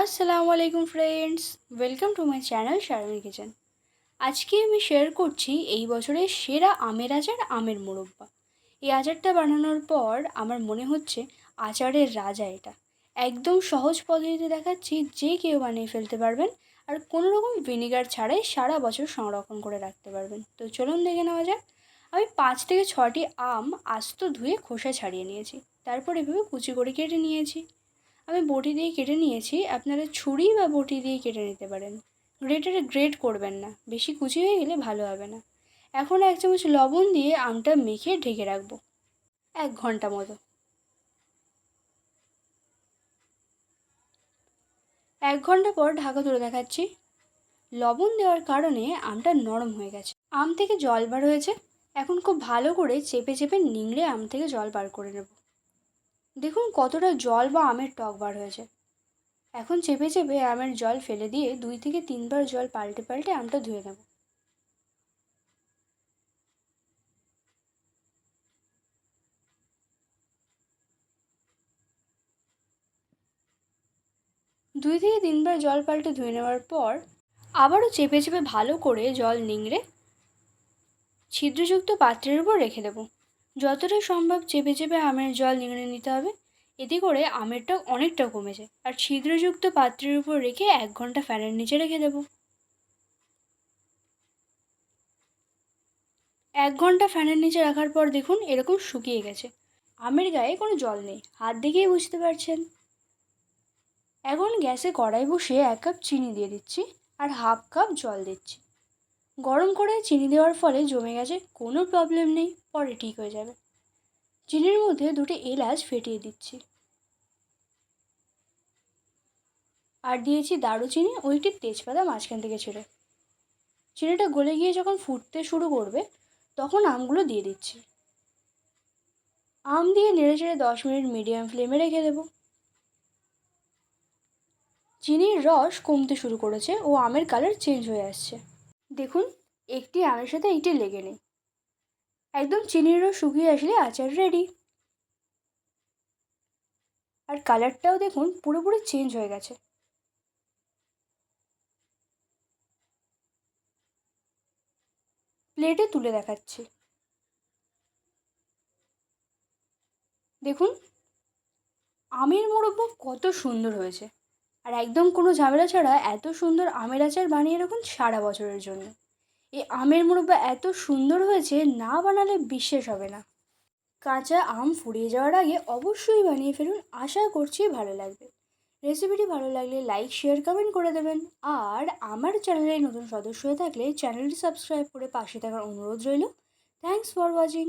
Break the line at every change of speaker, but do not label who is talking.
আসসালামু আলাইকুম friends welcome to my channel Sharmin kitchen আজকে আমি শেয়ার করছি এই বছরের সেরা আমের আচার, আমের মোরব্বা। এই আচারটা বানানোর পর আমার মনে হচ্ছে আচারের রাজা এটা। একদম সহজ পদ্ধতিতে দেখাচ্ছি, যে কেউ বানিয়ে ফেলতে পারবেন আর কোনো রকম ভিনিগার ছাড়াই সারা বছর সংরক্ষণ করে রাখতে পারবেন। তো চলুন দেখে নেওয়া যাক। আমি পাঁচ থেকে ছটি আম আস্ত ধুয়ে খোসা ছাড়িয়ে নিয়েছি। তারপর এভাবে কুচি করে কেটে নিয়েছি। আমি বটি দিয়ে কেটে নিয়েছি, আপনারা ছুরি বা বটি দিয়ে কেটে নিতে পারেন। গ্রেটারে গ্রেট করবেন না, বেশি কুচি হয়ে গেলে ভালো হবে না। এখন এক চামচ লবণ দিয়ে আমটা মেখে ঢেকে রাখব, এক ঘণ্টা মতো। এক ঘণ্টা পর ঢাকা তুলে দেখাচ্ছি। লবণ দেওয়ার কারণে আমটা নরম হয়ে গেছে। আম থেকে জল বার হয়েছে। এখন খুব ভালো করে চেপে চেপে নিংড়ে আম থেকে জল বার করে নেব। দেখুন কতটা জল বা আমের টক বার হয়েছে। এখন চেপে চেপে আমের জল ফেলে দিয়ে দুই থেকে তিনবার জল পাল্টে পাল্টে আমটা ধুয়ে নেব। দুই থেকে তিনবার জল পাল্টে ধুয়ে নেওয়ার পর আবারও চেপে চেপে ভালো করে জল নিংড়ে ছিদ্রযুক্ত পাত্রের উপর রেখে দেবো। যতটা সম্ভব চেপে চেপে আমের জল নিংড়ে নিতে হবে। এতে করে আমের টক অনেকটা কমেছে আর ছিদ্রযুক্ত পাত্রের উপর রেখে এক ঘণ্টা ফ্যানের নিচে রেখে দেবো। এক ঘণ্টা ফ্যানের নিচে রাখার পর দেখুন এরকম শুকিয়ে গেছে। আমের গায়ে কোনো জল নেই। হাত দেখেই বুঝতে পারছেন। এখন গ্যাসে কড়াই বসিয়ে এক কাপ চিনি দিয়ে দিচ্ছি আর হাফ কাপ জল দিচ্ছি। গরম করে চিনি দেওয়ার ফলে জমে গেছে কোনো প্রবলেম নেই, পরে ঠিক হয়ে যাবে। চিনির মধ্যে দুটো এলাচ ফেটিয়ে দিচ্ছি। আর দিয়েছি দারুচিনি ও একটি তেজপাতা মাঝখান থেকে ছেড়ে। চিনিটা গলে গিয়ে যখন ফুটতে শুরু করবে, তখন আমগুলো দিয়ে দিচ্ছি। আম দিয়ে নেড়ে চেড়ে দশ মিনিট মিডিয়াম ফ্লেমে রেখে দেবো। চিনির রস কমতে শুরু করেছে ও আমের কালার চেঞ্জ হয়ে আসছে। দেখুন, একটি আমের সাথে এইটি লেগে নেই। একদম চিনির রস শুকিয়ে আসলে আচার রেডি আর কালারটাও দেখুন, পুরোপুরি চেঞ্জ হয়ে গেছে। প্লেটে তুলে দেখাচ্ছি। দেখুন, আমের মোরব্বা কত সুন্দর হয়েছে। আর একদম কোনো ঝামেলা ছাড়া এত সুন্দর আমের আচার বানিয়ে রাখুন সারা বছরের জন্য। এই আমের মোরব্বা এত সুন্দর হয়েছে, না বানালে বিশ্বাস হবে না। কাঁচা আম ফুরিয়ে যাওয়ার আগে অবশ্যই বানিয়ে ফেলুন, আশা করছি ভালো লাগবে। রেসিপিটি ভালো লাগলে লাইক, শেয়ার, কমেন্ট করে দেবেন। আর আমার চ্যানেলে নতুন সদস্য হয়ে থাকলে চ্যানেলটি সাবস্ক্রাইব করে পাশে থাকার অনুরোধ রইল। Thanks for watching.